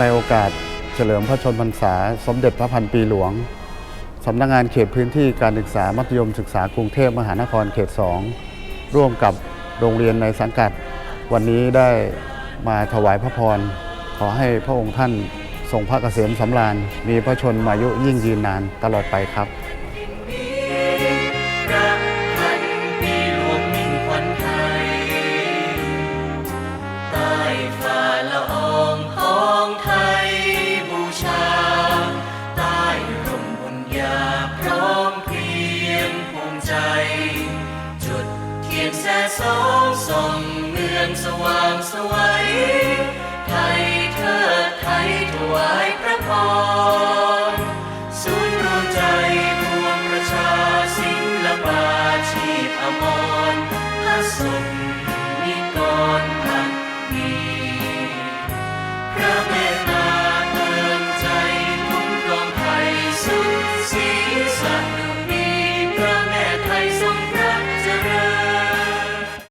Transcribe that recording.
ในโอกาสเฉลิมพระชนมพรรษา สมเด็จพระพันปีหลวงสำนักงานเขตพื้นที่การศึกษามัธยมศึกษากรุงเทพมหานครเขต 2 ร่วมกับโรงเรียนในสังกัด วันนี้ได้มาถวายพระพร ขอให้พระองค์ท่านทรงพระเกษมสำราญ มีพระชนมายุยิ่งยืนนานตลอดไปครับพระพันปีหลวงมิ่งขวัญไทยใต้ฝ่าละอ ยงแสสองส่องเมืองสว่างสวัยไทยเทิดไทยถวายพระพรศูนย์รวมใจ